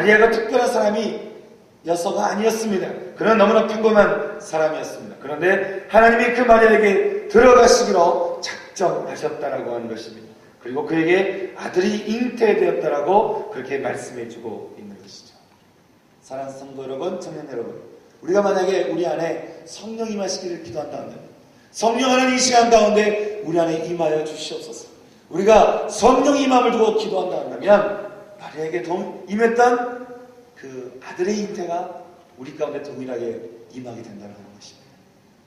마리아가 특별한 사람이 여서가 아니었습니다. 그는 너무나 평범한 사람이었습니다. 그런데 하나님이 그 마리아에게 들어가시기로 작정하셨다라고 하는 것입니다. 그리고 그에게 아들이 잉태되었다라고 그렇게 말씀해 주고 있는 것이죠. 사랑하는 성도 여러분, 청년 여러분, 우리가 만약에 우리 안에 성령 임하시기를 기도한다면 성령 하나님 이 시간 가운데 우리 안에 임하여 주시옵소서. 우리가 성령 임함을 두고 기도한다면 마리아에게 동 임했던 그 아들의 잉태가 우리 가운데 동일하게 임하게 된다는 것입니다.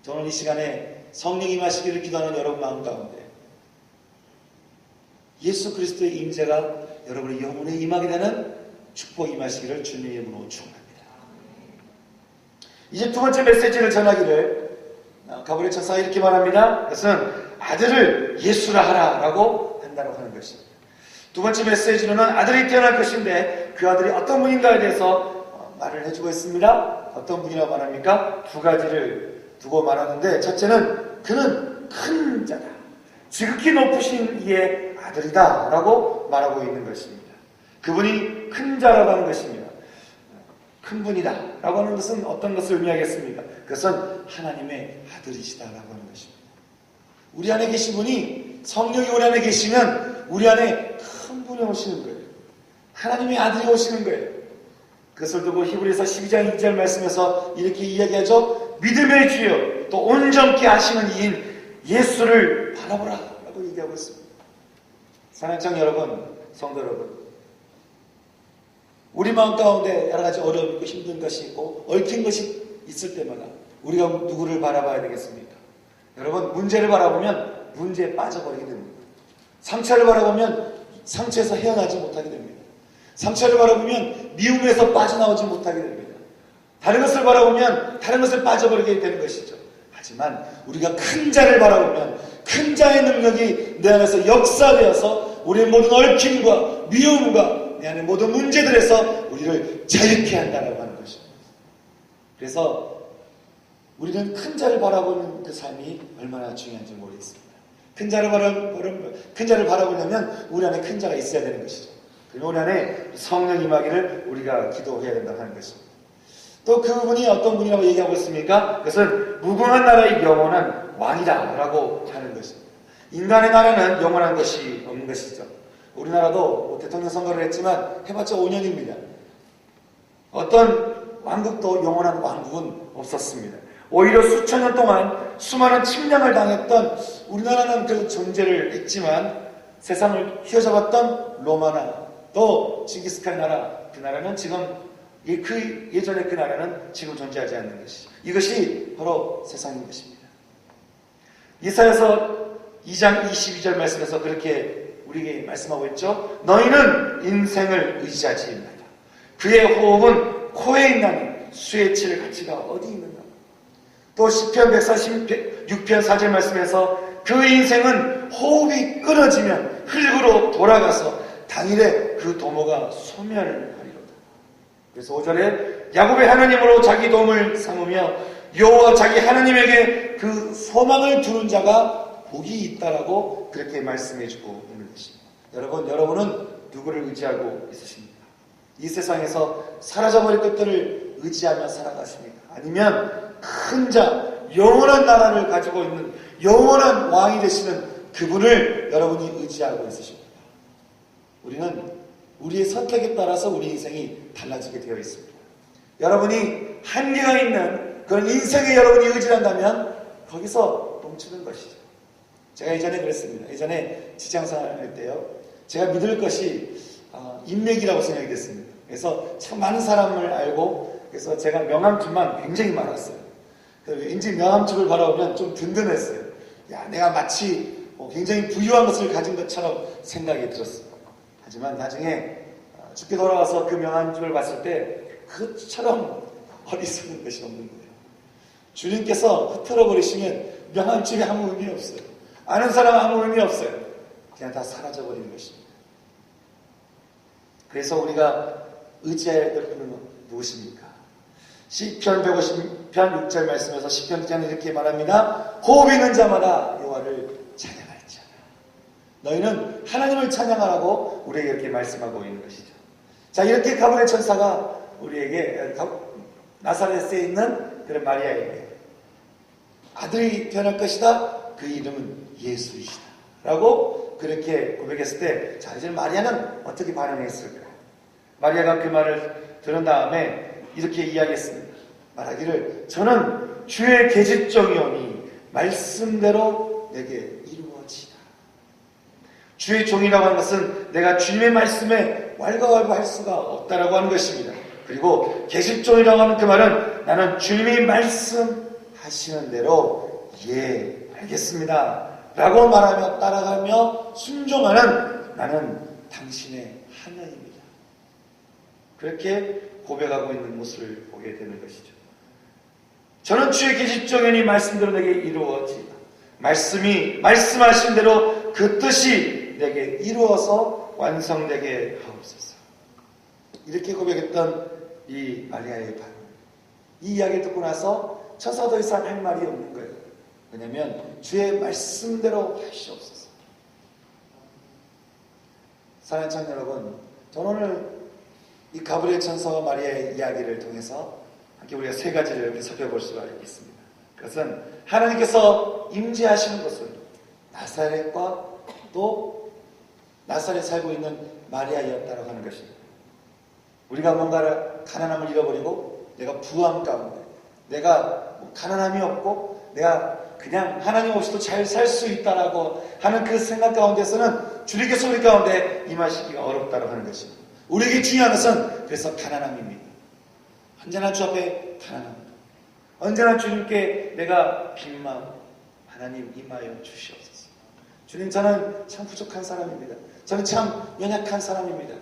저는 이 시간에 성령 임하시기를 기도하는 여러분 마음 가운데 예수 그리스도의 임재가 여러분의 영혼에 임하게 되는 축복 임하시기를 주님의 이름으로 축원합니다. 이제 두 번째 메시지를 전하기를 어, 가브리 천사가 이렇게 말합니다. 그것은 아들을 예수라 하라라고 한다고 하는 것입니다. 두 번째 메시지로는 아들이 태어날 것인데 그 아들이 어떤 분인가에 대해서 어, 말을 해주고 있습니다. 어떤 분이라고 말합니까? 두 가지를 두고 말하는데 첫째는 그는 큰 자다. 지극히 높으신 이의 아들이다 라고 말하고 있는 것입니다. 그분이 큰 자라고 하는 것입니다. 큰 분이다 라고 하는 것은 어떤 것을 의미하겠습니까? 그것은 하나님의 아들이시다 라고 하는 것입니다. 우리 안에 계신 분이 성령이 우리 안에 계시면 우리 안에 큰 분이 오시는 거예요. 하나님의 아들이 오시는 거예요. 그것을 두고 히브리서 12장 2절 말씀에서 이렇게 이야기하죠. 믿음의 주여 또 온전케 하시는 이인 예수를 바라보라 라고 얘기하고 있습니다. 사랑청 여러분, 성도 여러분 우리 마음 가운데 여러 가지 어려움 있고 힘든 것이 있고 얽힌 것이 있을 때마다 우리가 누구를 바라봐야 되겠습니까? 여러분 문제를 바라보면 문제에 빠져버리게 됩니다. 상처를 바라보면 상처에서 헤어나지 못하게 됩니다. 상처를 바라보면 미움에서 빠져나오지 못하게 됩니다. 다른 것을 바라보면 다른 것에 빠져버리게 되는 것이죠. 하지만 우리가 큰 자를 바라보면 큰 자의 능력이 내 안에서 역사되어서 우리의 모든 얽힘과 미움과 내 안의 모든 문제들에서 우리를 자유케 한다라고 하는 것입니다. 그래서 우리는 큰 자를 바라보는 그 삶이 얼마나 중요한지 모르겠습니다. 큰 자를 바라보는, 큰 자를 바라보려면 우리 안에 큰 자가 있어야 되는 것이죠. 그리고 우리 안에 성령 임하기를 우리가 기도해야 된다고 하는 것입니다. 또 그분이 어떤 분이라고 얘기하고 있습니까? 그것은 무궁한 나라의 영원한 왕이다라고 하는 것입니다. 인간의 나라는 영원한 것이 없는 것이죠. 우리나라도 뭐 대통령 선거를 했지만 해봤자 5년입니다. 어떤 왕국도 영원한 왕국은 없었습니다. 오히려 수천 년 동안 수많은 침략을 당했던 우리나라는 그 존재를 했지만 세상을 휘어잡았던 로마나 또 징기스칸 나라 그 나라는 지금 그 예전에 그 나라는 지금 존재하지 않는 것이죠. 이것이 바로 세상인 것입니다. 이사에서 2장 22절 말씀에서 그렇게 우리에게 말씀하고 있죠. 너희는 인생을 의지하지 말라. 그의 호흡은 코에 있나니 수에 칠 가치가 어디 있는가. 또 시편 146편 4절 말씀에서 그 인생은 호흡이 끊어지면 흙으로 돌아가서 당일에 그 도모가 소멸하리로다. 그래서 5절에 야곱의 하나님으로 자기 도움을 삼으며 여호와 자기 하나님에게 그 소망을 두는 자가 복이 있다라고 그렇게 말씀해주고 있는 것입니다. 여러분, 여러분은 누구를 의지하고 있으십니까? 이 세상에서 사라져버릴 것들을 의지하며 살아가십니까? 아니면 큰 자, 영원한 나라를 가지고 있는 영원한 왕이 되시는 그분을 여러분이 의지하고 있으십니까? 우리는 우리의 선택에 따라서 우리 인생이 달라지게 되어 있습니다. 여러분이 한계가 있는 그런 인생에 여러분이 의지한다면 거기서 멈추는 것이죠. 제가 예전에 그랬습니다. 예전에 직장생활 할 때요. 제가 믿을 것이 인맥이라고 생각이 됐습니다. 그래서 참 많은 사람을 알고 그래서 제가 명함집만 굉장히 많았어요. 왠지 명함집을 바라보면 좀 든든했어요. 야, 내가 마치 뭐 굉장히 부유한 것을 가진 것처럼 생각이 들었어요. 하지만 나중에 죽게 돌아와서 그 명함집을 봤을 때 그처럼 어리석은 것이 없는 거예요. 주님께서 흐트러 버리시면 명함집이 아무 의미 없어요. 아는 사람 아무 의미 없어요. 그냥 다 사라져 버리는 것입니다. 그래서 우리가 의지해야 될 분은 무엇입니까? 시편 150 편 6절 말씀에서 시편 기자는 이렇게 말합니다. 호흡 있는 자마다 여호와를 찬양할지어다. 너희는 하나님을 찬양하라고 우리에게 이렇게 말씀하고 있는 것이죠. 자, 이렇게 가브리엘 천사가 우리에게 나사렛에 있는 그런 마리아에게 아들이 태어날 것이다. 그 이름은 예수이시다. 라고 그렇게 고백했을 때, 자, 이제 마리아는 어떻게 반응했을까? 마리아가 그 말을 들은 다음에 이렇게 이야기했습니다. 말하기를, 저는 주의 계집종이오니 말씀대로 내게 이루어지다. 주의 종이라고 하는 것은 내가 주님의 말씀에 왈가왈부할 수가 없다라고 하는 것입니다. 그리고 계집종이라고 하는 그 말은 나는 주님이 말씀 하시는 대로 예 알겠습니다. 라고 말하며 따라가며 순종하는 나는 당신의 하나입니다. 그렇게 고백하고 있는 모습을 보게 되는 것이죠. 저는 주의 계집종이니 말씀대로 내게 이루어지다. 말씀이 말씀하신 대로 그 뜻이 내게 이루어서 완성되게 하옵소서. 이렇게 고백했던 이 마리아의 반응. 이 이야기를 듣고 나서 천사 더 이상 할 말이 없는 거예요. 왜냐하면 주의 말씀대로 하시옵소서. 사랑하는 청 여러분, 저는 오늘 이 가브리엘 천사와 마리아의 이야기를 통해서 함께 우리가 세 가지를 이렇게 살펴볼 수가 있습니다. 그것은 하나님께서 임재하시는 것은 나사렛과 또 나사렛 살고 있는 마리아였다고 하는 것입니다. 우리가 뭔가를 가난함을 잃어버리고 내가 부함 가운데 내가 뭐 가난함이 없고 내가 그냥 하나님 없이도 잘 살 수 있다라고 하는 그 생각 가운데서는 주님께서 우리 가운데 임하시기가 어렵다고 하는 것입니다. 우리에게 중요한 것은 그래서 가난함입니다. 언제나 주 앞에 가난합니다. 언제나 주님께 내가 빈 마음 하나님 임하여 주시옵소서. 주님 저는 참 부족한 사람입니다. 저는 참 연약한 사람입니다.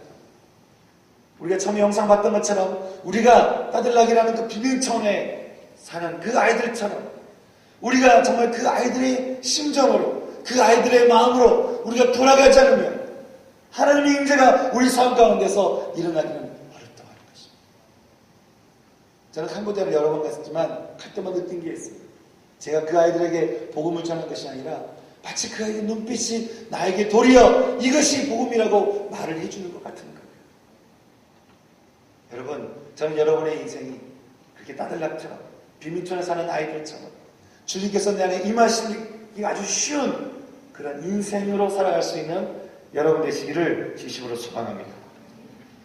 우리가 처음에 영상 봤던 것처럼 우리가 따들락이라는 그 비밀촌에 사는 그 아이들처럼 우리가 정말 그 아이들의 심정으로 그 아이들의 마음으로 우리가 돌아가지 않으면 하나님의 임재가 우리 삶 가운데서 일어나기는 어렵다고 하는 것입니다. 저는 캄보디아를 여러 번 갔었지만 갈 때마다 느낀 게 있습니다. 제가 그 아이들에게 복음을 전한 것이 아니라 마치 그 아이의 눈빛이 나에게 도리어 이것이 복음이라고 말을 해주는 것 같은 거예요. 여러분, 저는 여러분의 인생이 그렇게 따들락처럼 비밀촌에 사는 아이들처럼 주님께서 내 안에 임하시기 아주 쉬운 그런 인생으로 살아갈 수 있는 여러분 되시기를 진심으로 소망합니다.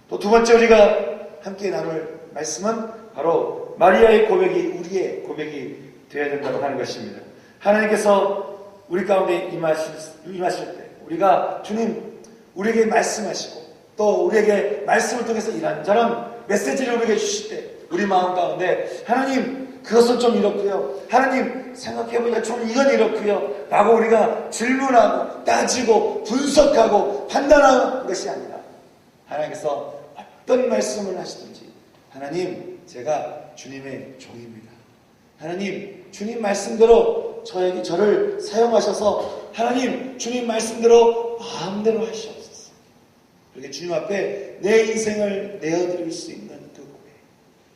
또 두 번째 우리가 함께 나눌 말씀은 바로 마리아의 고백이 우리의 고백이 되어야 된다고 하는 것입니다. 하나님께서 우리 가운데 임하실, 임하실 때 우리가 주님 우리에게 말씀하시고 또 우리에게 말씀을 통해서 이런저런 메시지를 우리에게 주실 때 우리 마음 가운데 하나님 그것은 좀 이렇고요. 하나님 생각해보니까 좀 이건 이렇고요. 라고 우리가 질문하고 따지고 분석하고 판단하는 것이 아니라 하나님께서 어떤 말씀을 하시든지 하나님 제가 주님의 종입니다. 하나님 주님 말씀대로 저에게 저를 사용하셔서 하나님 주님 말씀대로 마음대로 하시옵소서. 그렇게 주님 앞에 내 인생을 내어드릴 수 있는 그 고백.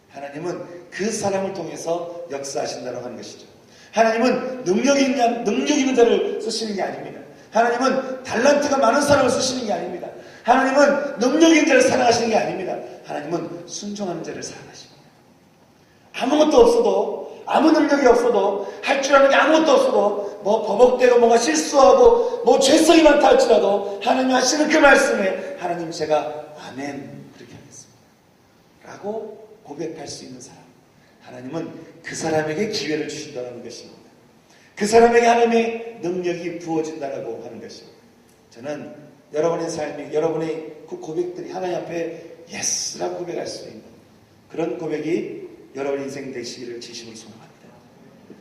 하나님은 그 사람을 통해서 역사하신다고 하는 것이죠. 하나님은 능력 있는, 능력 있는 자를 쓰시는 게 아닙니다. 하나님은 달란트가 많은 사람을 쓰시는 게 아닙니다. 하나님은 능력 있는 자를 사랑하시는 게 아닙니다. 하나님은 순종하는 자를 사랑하십니다. 아무것도 없어도 아무 능력이 없어도 할 줄 아는 게 아무것도 없어도 뭐 버벅대고 뭔가 실수하고 뭐 죄성이 많다 할지라도 하나님 하시는 그 말씀에 하나님 제가 아멘 그렇게 하겠습니다. 라고 고백할 수 있는 사람. 하나님은 그 사람에게 기회를 주신다는 것입니다. 그 사람에게 하나님의 능력이 부어진다고 하는 것입니다. 저는 여러분의 삶이, 여러분의 그 고백들이 하나님 앞에 예스라고 고백할 수 있는 그런 고백이 여러분 인생 되시기를 진심으로 소망합니다.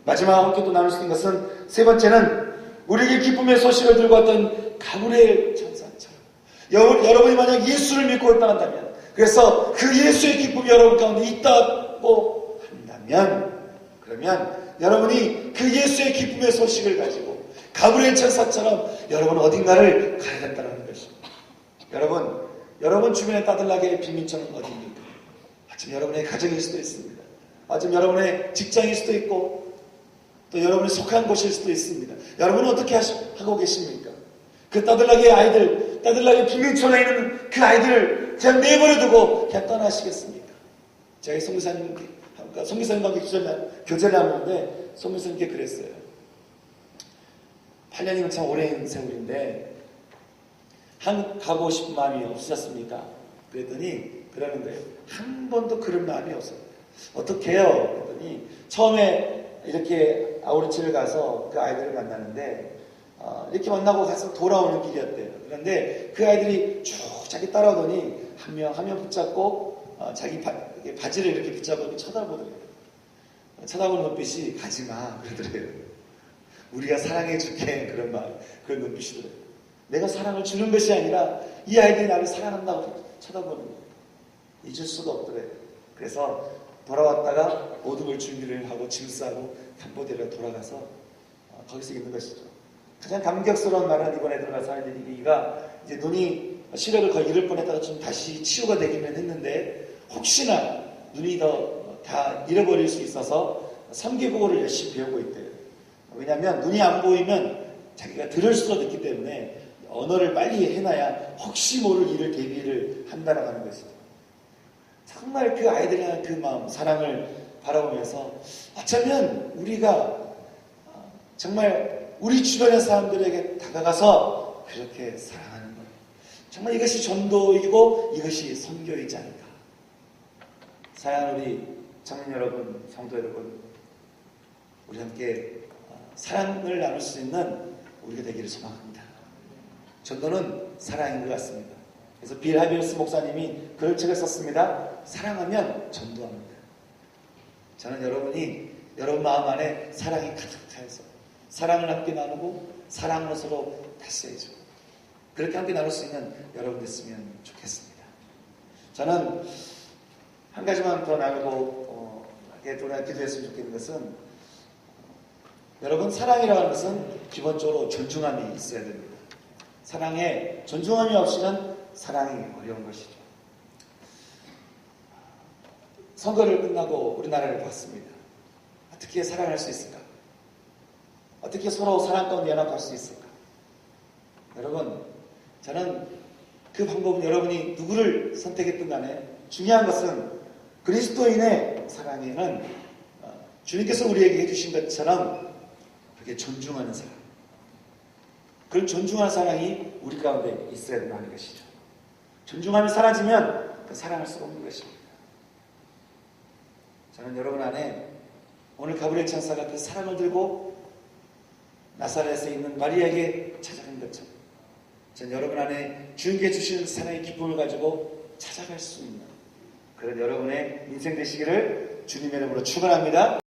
마지막 함께 또 나눌 수 있는 것은 세 번째는 우리에게 기쁨의 소식을 들고 왔던 가브리엘 천사처럼 여러분이 만약 예수를 믿고 있다 한다면 그래서 그 예수의 기쁨이 여러분 가운데 있다고 한다면 그러면 여러분이 그 예수의 기쁨의 소식을 가지고 가브리엘 천사처럼 여러분 어딘가를 가야 된다는 것입니다. 여러분, 여러분 주변에 따들나게 비밀처럼 어디입니까? 아침 여러분의 가정일 수도 있습니다. 아침 여러분의 직장일 수도 있고 또 여러분이 속한 곳일 수도 있습니다. 여러분은 어떻게 하고 계십니까? 그 떠들나게 아이들, 떠들나게 빈민촌에 있는 그 아이들을 그냥 내버려 두고 그냥 떠나시겠습니까? 저희 송기사님, 송기사님과 교제를, 교제를 하는데 송기사님께 그랬어요. 8년이면 참 오랜 세월인데 한국 가고 싶은 마음이 없으셨습니까? 그랬더니 그러는 거예요. 한 번도 그런 마음이 없어요. 어떻게 해요? 그랬더니 처음에 이렇게 아우르치를 가서 그 아이들을 만나는데 어, 이렇게 만나고 가서 돌아오는 길이었대요. 그런데 그 아이들이 쭉 자기 따라오더니 한 명 한명 붙잡고 어, 자기 바, 바지를 이렇게 붙잡고 쳐다보더래요. 쳐다보는 눈빛이 가지마 그러더래요. 우리가 사랑해 줄게 그런 말 그런 눈빛이더래요. 내가 사랑을 주는 것이 아니라 이 아이들이 나를 사랑한다고 쳐다보는 거예요. 잊을 수가 없더래요. 그래서 돌아왔다가 걸 준비를 하고 짐 싸고 캄보디아로 돌아가서 어, 거기서 있는 것이죠. 가장 감격스러운 말은 이번에 들어가서 하는 얘기가 이제 눈이 시력을 거의 잃을 뻔했다가 좀 다시 치유가 되기는 했는데 혹시나 눈이 더 다 잃어버릴 수 있어서 3개국어를 열심히 배우고 있대요. 왜냐하면 눈이 안 보이면 자기가 들을 수도 있기 때문에 언어를 빨리 해놔야 혹시 모를 일을 대비를 하는 것이죠. 정말 그 아이들이 하는 그 마음, 사랑을 바라보면서 어쩌면 우리가 어, 정말 우리 주변의 사람들에게 다가가서 그렇게 사랑하는 것. 정말 이것이 전도이고 이것이 선교이지 않을까. 사랑하는 우리 청년 여러분, 성도 여러분, 우리 함께 어, 사랑을 나눌 수 있는 우리가 되기를 소망합니다. 전도는 사랑인 것 같습니다. 그래서 빌 하비어스 목사님이 그런 책을 썼습니다. 사랑하면 전도합니다. 저는 여러분이 여러분 마음 안에 사랑이 가득 차서 사랑을 함께 나누고 사랑으로 서로 다스려줘. 그렇게 함께 나눌 수 있는 여러분 됐으면 좋겠습니다. 저는 한 가지만 더 나누고 어, 또 기도했으면 좋겠는 것은 여러분 사랑이라는 것은 기본적으로 존중함이 있어야 됩니다. 사랑에 존중함이 없이는 사랑이 어려운 것이죠. 선거를 끝나고 우리나라를 봤습니다. 어떻게 사랑할 수 있을까? 어떻게 서로 사랑 가운데 연합할 수 있을까? 여러분, 저는 그 방법은 여러분이 누구를 선택했든 간에 중요한 것은 그리스도인의 사랑에는 어, 주님께서 우리에게 해주신 것처럼 그렇게 존중하는 사랑. 그런 존중하는 사랑이 우리 가운데 있어야 된다는 것이죠. 존중함이 사라지면 그 사랑할 수 없는 것입니다. 저는 여러분 안에 오늘 가브리엘 천사가 그 사랑을 들고 나사렛에 있는 마리아에게 찾아간 것처럼 전 여러분 안에 주님께 주시는 사랑의 기쁨을 가지고 찾아갈 수 있는 그런 여러분의 인생 되시기를 주님의 이름으로 축원합니다.